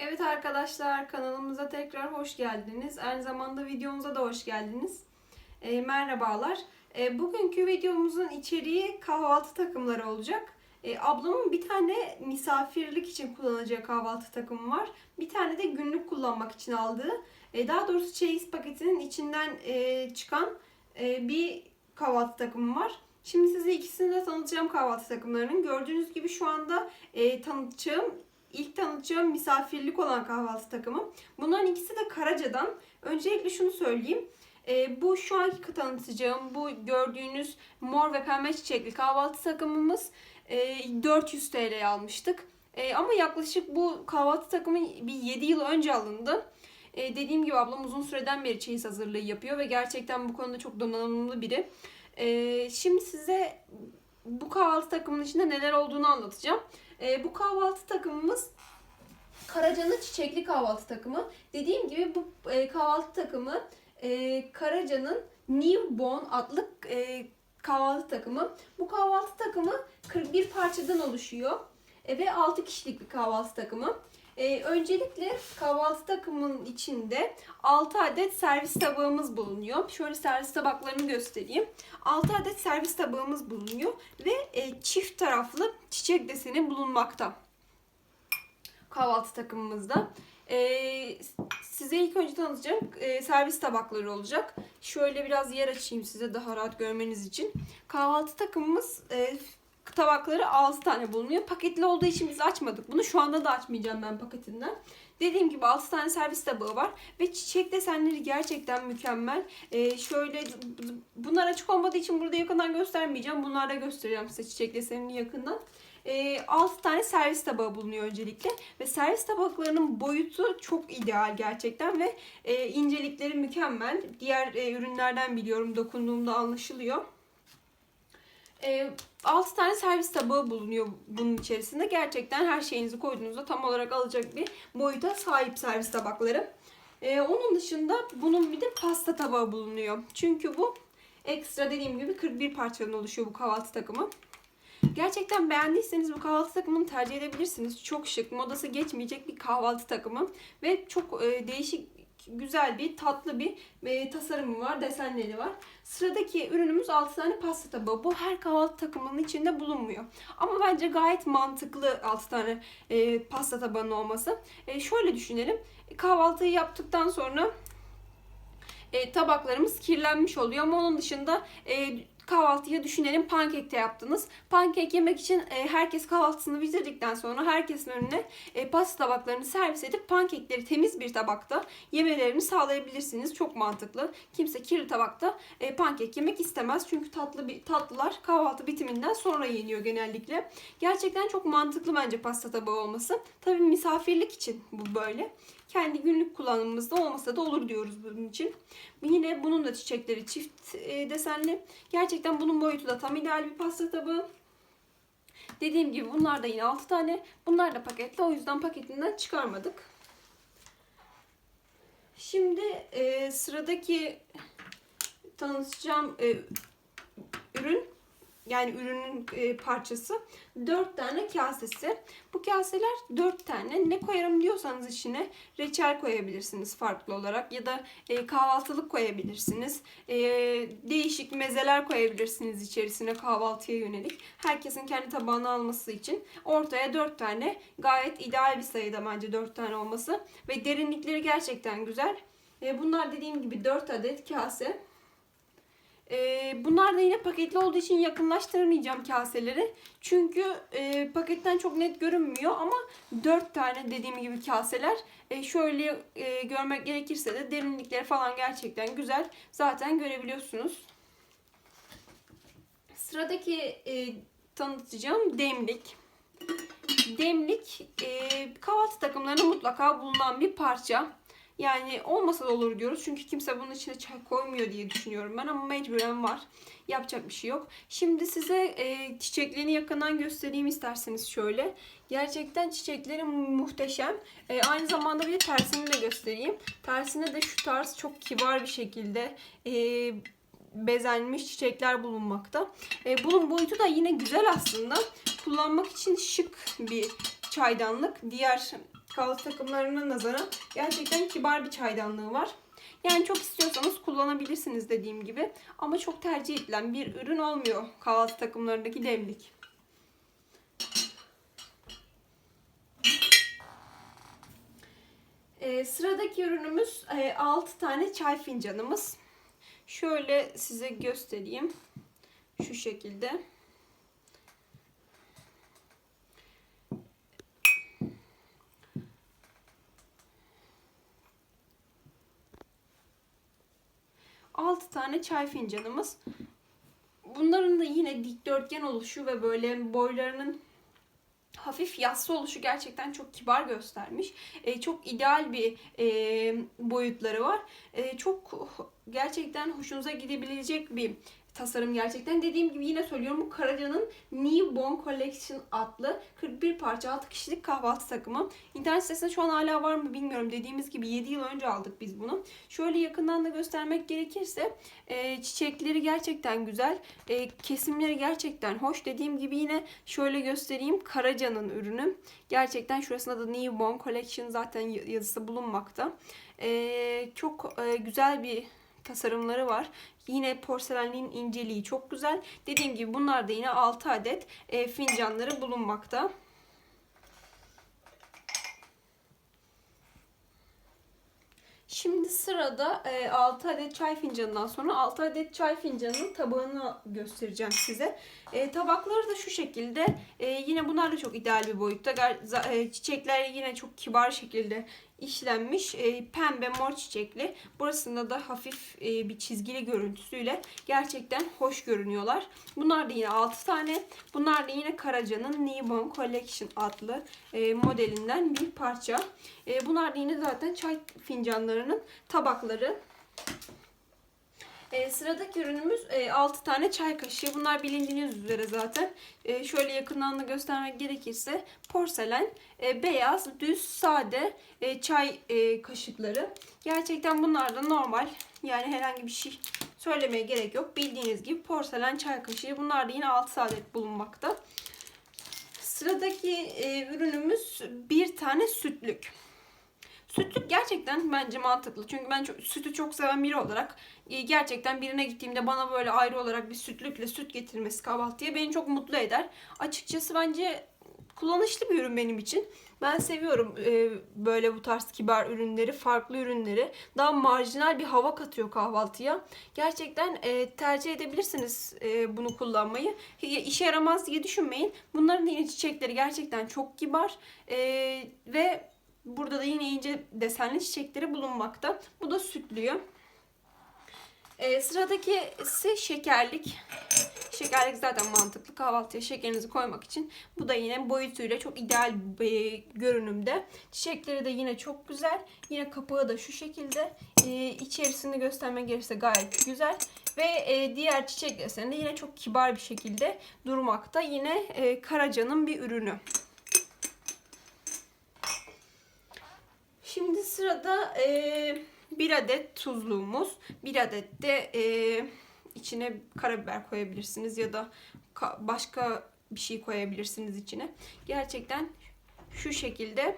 Evet arkadaşlar kanalımıza tekrar hoş geldiniz. Aynı zamanda videomuza da hoş geldiniz. E, merhabalar. E, bugünkü videomuzun içeriği kahvaltı takımları olacak. E, ablamın bir tane misafirlik için kullanacağı kahvaltı takımı var. Bir tane de günlük kullanmak için aldığı. E, daha doğrusu çeyiz paketinin içinden e, çıkan e, bir kahvaltı takımı var. Şimdi size ikisini de tanıtacağım kahvaltı takımlarının. Gördüğünüz gibi şu anda e, tanıtacağım ilk tanıtacağım misafirlik olan kahvaltı takımı. Bunların ikisi de Karaca'dan. Öncelikle şunu söyleyeyim. E, bu şu anki tanıtacağım bu gördüğünüz mor ve pembe çiçekli kahvaltı takımımız e, 400 TL'ye almıştık. E, ama yaklaşık bu kahvaltı takımı bir 7 yıl önce alındı. E, dediğim gibi ablam uzun süreden beri çeyiz hazırlığı yapıyor ve gerçekten bu konuda çok donanımlı biri. E, şimdi size bu kahvaltı takımının içinde neler olduğunu anlatacağım. E, bu kahvaltı takımımız Karaca'nın çiçekli kahvaltı takımı. Dediğim gibi bu e, kahvaltı takımı e, Karaca'nın Newborn adlı e, kahvaltı takımı. Bu kahvaltı takımı 41 parçadan oluşuyor e, ve 6 kişilik bir kahvaltı takımı. E, öncelikle kahvaltı takımının içinde 6 adet servis tabağımız bulunuyor. Şöyle servis tabaklarını göstereyim. 6 adet servis tabağımız bulunuyor ve e, çift taraflı çiçek deseni bulunmakta kahvaltı takımımızda. Ee, size ilk önce tanıtacağım e, servis tabakları olacak. Şöyle biraz yer açayım size daha rahat görmeniz için. Kahvaltı takımımız e, tabakları 6 tane bulunuyor. Paketli olduğu için biz açmadık bunu. Şu anda da açmayacağım ben paketinden. Dediğim gibi 6 tane servis tabağı var ve çiçek desenleri gerçekten mükemmel. Ee, şöyle bunlar açık olmadığı için burada yakından göstermeyeceğim. Bunlarda göstereceğim size çiçek desenini yakından. E, 6 tane servis tabağı bulunuyor öncelikle ve servis tabaklarının boyutu çok ideal gerçekten ve e, incelikleri mükemmel. Diğer e, ürünlerden biliyorum dokunduğumda anlaşılıyor. E, 6 tane servis tabağı bulunuyor bunun içerisinde. Gerçekten her şeyinizi koyduğunuzda tam olarak alacak bir boyuta sahip servis tabakları. E, onun dışında bunun bir de pasta tabağı bulunuyor. Çünkü bu ekstra dediğim gibi 41 parçadan oluşuyor bu kahvaltı takımı. Gerçekten beğendiyseniz bu kahvaltı takımını tercih edebilirsiniz. Çok şık, modası geçmeyecek bir kahvaltı takımı ve çok e, değişik güzel bir tatlı bir e, tasarımı var, desenleri var. Sıradaki ürünümüz 6 tane pasta tabağı. Bu her kahvaltı takımının içinde bulunmuyor. Ama bence gayet mantıklı 6 tane e, pasta tabağının olması. E, şöyle düşünelim. Kahvaltıyı yaptıktan sonra e, tabaklarımız kirlenmiş oluyor ama onun dışında e, kahvaltıya düşünelim pankek de yaptınız. Pankek yemek için e, herkes kahvaltısını bitirdikten sonra herkesin önüne e, pasta tabaklarını servis edip pankekleri temiz bir tabakta yemelerini sağlayabilirsiniz. Çok mantıklı. Kimse kirli tabakta e, pankek yemek istemez. Çünkü tatlı bir tatlılar kahvaltı bitiminden sonra yeniyor genellikle. Gerçekten çok mantıklı bence pasta tabağı olması. Tabii misafirlik için bu böyle kendi günlük kullanımımızda olmasa da olur diyoruz bunun için. Yine bunun da çiçekleri çift e, desenli. Gerçekten bunun boyutu da tam ideal bir pasta tabağı. Dediğim gibi bunlar da yine 6 tane. Bunlar da paketli o yüzden paketinden çıkarmadık. Şimdi e, sıradaki tanıtacağım e, ürün yani ürünün e, parçası 4 tane kasesi. Bu kaseler 4 tane. Ne koyarım diyorsanız içine reçel koyabilirsiniz farklı olarak ya da e, kahvaltılık koyabilirsiniz. E, değişik mezeler koyabilirsiniz içerisine kahvaltıya yönelik. Herkesin kendi tabağını alması için ortaya 4 tane gayet ideal bir sayıda bence 4 tane olması ve derinlikleri gerçekten güzel. Bunlar dediğim gibi 4 adet kase. E, bunlar da yine paketli olduğu için yakınlaştıramayacağım kaseleri. Çünkü e, paketten çok net görünmüyor ama 4 tane dediğim gibi kaseler. E, şöyle e, görmek gerekirse de derinlikleri falan gerçekten güzel. Zaten görebiliyorsunuz. Sıradaki e, tanıtacağım demlik. Demlik e, kahvaltı takımlarında mutlaka bulunan bir parça. Yani olmasa da olur diyoruz. Çünkü kimse bunun içine çay koymuyor diye düşünüyorum ben ama mecburen var. Yapacak bir şey yok. Şimdi size e, çiçeklerini yakından göstereyim isterseniz şöyle. Gerçekten çiçekleri muhteşem. E, aynı zamanda bir tersini de göstereyim. Tersine de şu tarz çok kibar bir şekilde e, bezenmiş çiçekler bulunmakta. E, bunun boyutu da yine güzel aslında. Kullanmak için şık bir çaydanlık. Diğer kahvaltı takımlarına nazaran gerçekten kibar bir çaydanlığı var. Yani çok istiyorsanız kullanabilirsiniz dediğim gibi. Ama çok tercih edilen bir ürün olmuyor kahvaltı takımlarındaki demlik. Ee, sıradaki ürünümüz e, 6 tane çay fincanımız. Şöyle size göstereyim. Şu şekilde. Tane çay fincanımız. Bunların da yine dikdörtgen oluşu ve böyle boylarının hafif yassı oluşu gerçekten çok kibar göstermiş. E, çok ideal bir e, boyutları var. E, çok gerçekten hoşunuza gidebilecek bir tasarım gerçekten. Dediğim gibi yine söylüyorum bu Karaca'nın Newborn Collection adlı 41 parça 6 kişilik kahvaltı takımı. İnternet sitesinde şu an hala var mı bilmiyorum. Dediğimiz gibi 7 yıl önce aldık biz bunu. Şöyle yakından da göstermek gerekirse e, çiçekleri gerçekten güzel. E, kesimleri gerçekten hoş. Dediğim gibi yine şöyle göstereyim. Karaca'nın ürünü. Gerçekten şurasında da Newborn Collection zaten yazısı bulunmakta. E, çok e, güzel bir tasarımları var. Yine porselenliğin inceliği çok güzel. Dediğim gibi bunlar da yine 6 adet e, fincanları bulunmakta. Şimdi sırada e, 6 adet çay fincanından sonra 6 adet çay fincanının tabağını göstereceğim size. E, tabakları da şu şekilde. E, yine bunlar da çok ideal bir boyutta. E, çiçekler yine çok kibar şekilde işlenmiş. E, pembe mor çiçekli. Burasında da hafif e, bir çizgili görüntüsüyle gerçekten hoş görünüyorlar. Bunlar da yine 6 tane. Bunlar da yine Karaca'nın Newborn Collection adlı e, modelinden bir parça. E, bunlar da yine zaten çay fincanlarının tabakları. E, sıradaki ürünümüz e, 6 tane çay kaşığı. Bunlar bilindiğiniz üzere zaten. E, şöyle yakından da göstermek gerekirse porselen, e, beyaz, düz, sade e, çay e, kaşıkları. Gerçekten bunlar da normal. Yani herhangi bir şey söylemeye gerek yok. Bildiğiniz gibi porselen çay kaşığı. Bunlar da yine 6 adet bulunmakta. Sıradaki e, ürünümüz bir tane sütlük. Sütlük gerçekten bence mantıklı. Çünkü ben çok, sütü çok seven biri olarak e, gerçekten birine gittiğimde bana böyle ayrı olarak bir sütlükle süt getirmesi kahvaltıya beni çok mutlu eder. Açıkçası bence kullanışlı bir ürün benim için. Ben seviyorum e, böyle bu tarz kibar ürünleri, farklı ürünleri. Daha marjinal bir hava katıyor kahvaltıya. Gerçekten e, tercih edebilirsiniz e, bunu kullanmayı. İşe yaramaz diye düşünmeyin. Bunların yine çiçekleri gerçekten çok kibar. E, ve burada da yine ince desenli çiçekleri bulunmakta. Bu da sütlüyor. E, sıradaki ise şekerlik. Şekerlik zaten mantıklı. Kahvaltıya şekerinizi koymak için. Bu da yine boyutuyla çok ideal bir görünümde. Çiçekleri de yine çok güzel. Yine kapağı da şu şekilde. E, içerisini göstermek gerekirse gayet güzel. Ve e, diğer çiçek deseni de yine çok kibar bir şekilde durmakta. Yine e, Karaca'nın bir ürünü. Şimdi sırada e, bir adet tuzluğumuz, bir adet de e, içine karabiber koyabilirsiniz ya da ka- başka bir şey koyabilirsiniz içine. Gerçekten şu şekilde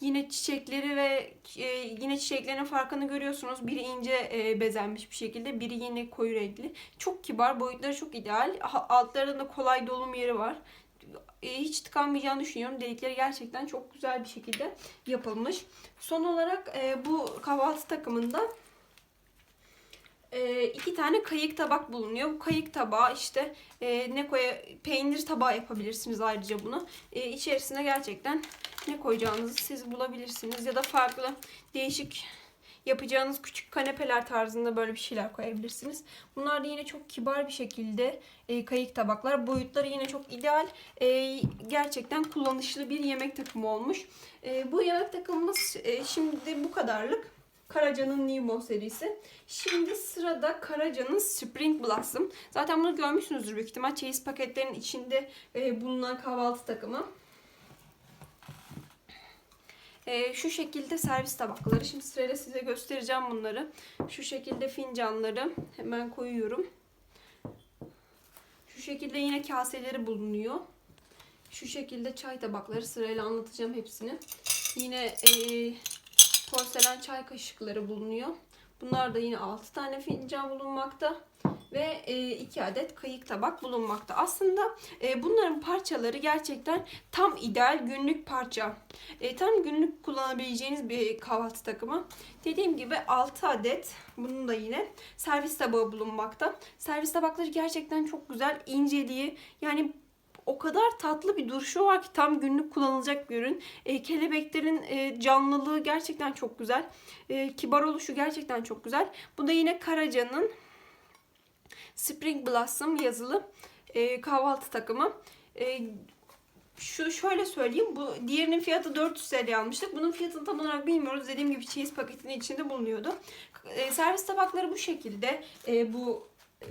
yine çiçekleri ve e, yine çiçeklerin farkını görüyorsunuz. Biri ince e, bezenmiş bir şekilde, biri yine koyu renkli. Çok kibar, boyutları çok ideal. Altlarında kolay dolum yeri var hiç tıkanmayacağını düşünüyorum. Delikleri gerçekten çok güzel bir şekilde yapılmış. Son olarak e, bu kahvaltı takımında e, iki tane kayık tabak bulunuyor. Bu kayık tabağı işte e, ne koya peynir tabağı yapabilirsiniz ayrıca bunu. E, içerisine gerçekten ne koyacağınızı siz bulabilirsiniz ya da farklı değişik yapacağınız küçük kanepeler tarzında böyle bir şeyler koyabilirsiniz. Bunlar da yine çok kibar bir şekilde e, kayık tabaklar. Boyutları yine çok ideal. E, gerçekten kullanışlı bir yemek takımı olmuş. E, bu yemek takımımız e, şimdi bu kadarlık. Karaca'nın Newborn serisi. Şimdi sırada Karaca'nın Spring Blossom. Zaten bunu görmüşsünüzdür büyük ihtimal. Çeyiz paketlerin içinde e, bulunan kahvaltı takımı. Ee, şu şekilde servis tabakları. Şimdi sırayla size göstereceğim bunları. Şu şekilde fincanları hemen koyuyorum. Şu şekilde yine kaseleri bulunuyor. Şu şekilde çay tabakları sırayla anlatacağım hepsini. Yine e, porselen çay kaşıkları bulunuyor. Bunlar da yine 6 tane fincan bulunmakta ve 2 adet kayık tabak bulunmakta. Aslında e, bunların parçaları gerçekten tam ideal günlük parça. E, tam günlük kullanabileceğiniz bir kahvaltı takımı. Dediğim gibi 6 adet bunun da yine servis tabağı bulunmakta. Servis tabakları gerçekten çok güzel, inceliği yani o kadar tatlı bir duruşu var ki tam günlük kullanılacak bir ürün. E, kelebeklerin e, canlılığı gerçekten çok güzel. E, kibar oluşu gerçekten çok güzel. Bu da yine Karaca'nın Spring Blossom yazılı e, kahvaltı takımı. E, şu şöyle söyleyeyim. Bu diğerinin fiyatı 400 TL almıştık. Bunun fiyatını tam olarak bilmiyoruz. Dediğim gibi cheese paketinin içinde bulunuyordu. E, servis tabakları bu şekilde. E, bu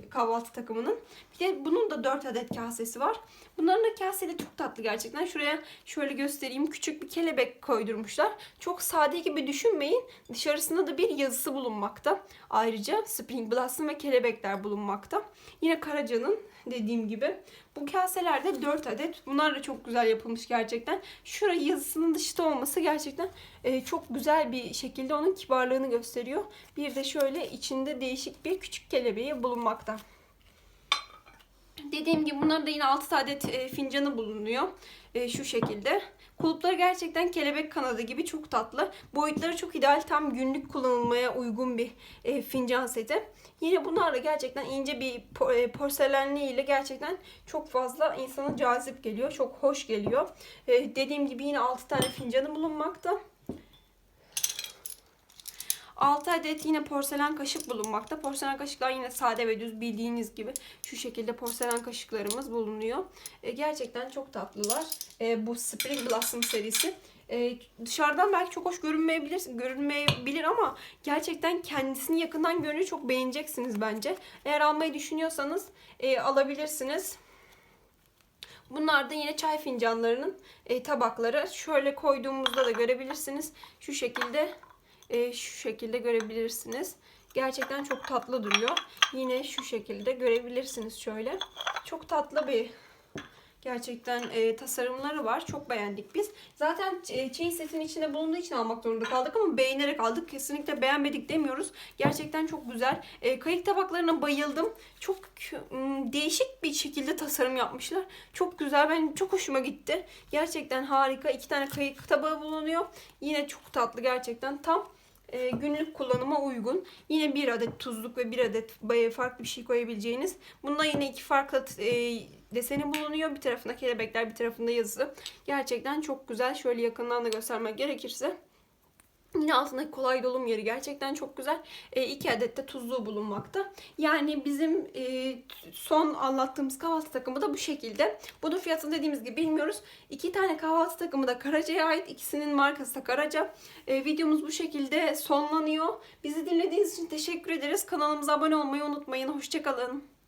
kahvaltı takımının. Bir de bunun da 4 adet kasesi var. Bunların da kaseleri çok tatlı gerçekten. Şuraya şöyle göstereyim. Küçük bir kelebek koydurmuşlar. Çok sade gibi düşünmeyin. Dışarısında da bir yazısı bulunmakta. Ayrıca Spring Blossom ve kelebekler bulunmakta. Yine Karaca'nın dediğim gibi. Bu kaselerde 4 adet. Bunlar da çok güzel yapılmış gerçekten. Şura yazısının dışta olması gerçekten e, çok güzel bir şekilde onun kibarlığını gösteriyor. Bir de şöyle içinde değişik bir küçük kelebeği bulunmakta. Dediğim gibi bunların da yine 6 adet e, fincanı bulunuyor. E, şu şekilde. Kulupları gerçekten kelebek kanadı gibi çok tatlı. Boyutları çok ideal. Tam günlük kullanılmaya uygun bir e, fincan seti. Yine bunlar da gerçekten ince bir po- e, gerçekten çok fazla insana cazip geliyor. Çok hoş geliyor. Dediğim gibi yine 6 tane fincanı bulunmakta. 6 adet yine porselen kaşık bulunmakta. Porselen kaşıklar yine sade ve düz bildiğiniz gibi şu şekilde porselen kaşıklarımız bulunuyor. E, gerçekten çok tatlılar. E, bu Spring Blossom serisi. E, dışarıdan belki çok hoş görünmeyebilir, görünmeyebilir ama gerçekten kendisini yakından görünce çok beğeneceksiniz bence. Eğer almayı düşünüyorsanız e, alabilirsiniz. Bunlar da yine çay fincanlarının e, tabakları. Şöyle koyduğumuzda da görebilirsiniz. Şu şekilde e, şu şekilde görebilirsiniz. Gerçekten çok tatlı duruyor. Yine şu şekilde görebilirsiniz şöyle. Çok tatlı bir gerçekten e, tasarımları var. Çok beğendik biz. Zaten e, çeyiz setin içinde bulunduğu için almak zorunda kaldık ama beğenerek aldık. Kesinlikle beğenmedik demiyoruz. Gerçekten çok güzel. E, kayık tabaklarına bayıldım. Çok değişik bir şekilde tasarım yapmışlar. Çok güzel. Ben çok hoşuma gitti. Gerçekten harika. İki tane kayık tabağı bulunuyor. Yine çok tatlı gerçekten. Tam e, günlük kullanıma uygun. Yine bir adet tuzluk ve bir adet farklı bir şey koyabileceğiniz. Bunda yine iki farklı e, deseni bulunuyor. Bir tarafında kelebekler, bir tarafında yazı. Gerçekten çok güzel. Şöyle yakından da göstermek gerekirse. Yine altındaki kolay dolum yeri gerçekten çok güzel. E, iki adet de tuzluğu bulunmakta. Yani bizim e, son anlattığımız kahvaltı takımı da bu şekilde. Bunun fiyatını dediğimiz gibi bilmiyoruz. İki tane kahvaltı takımı da Karaca'ya ait. İkisinin markası da Karaca. E, videomuz bu şekilde sonlanıyor. Bizi dinlediğiniz için teşekkür ederiz. Kanalımıza abone olmayı unutmayın. Hoşçakalın.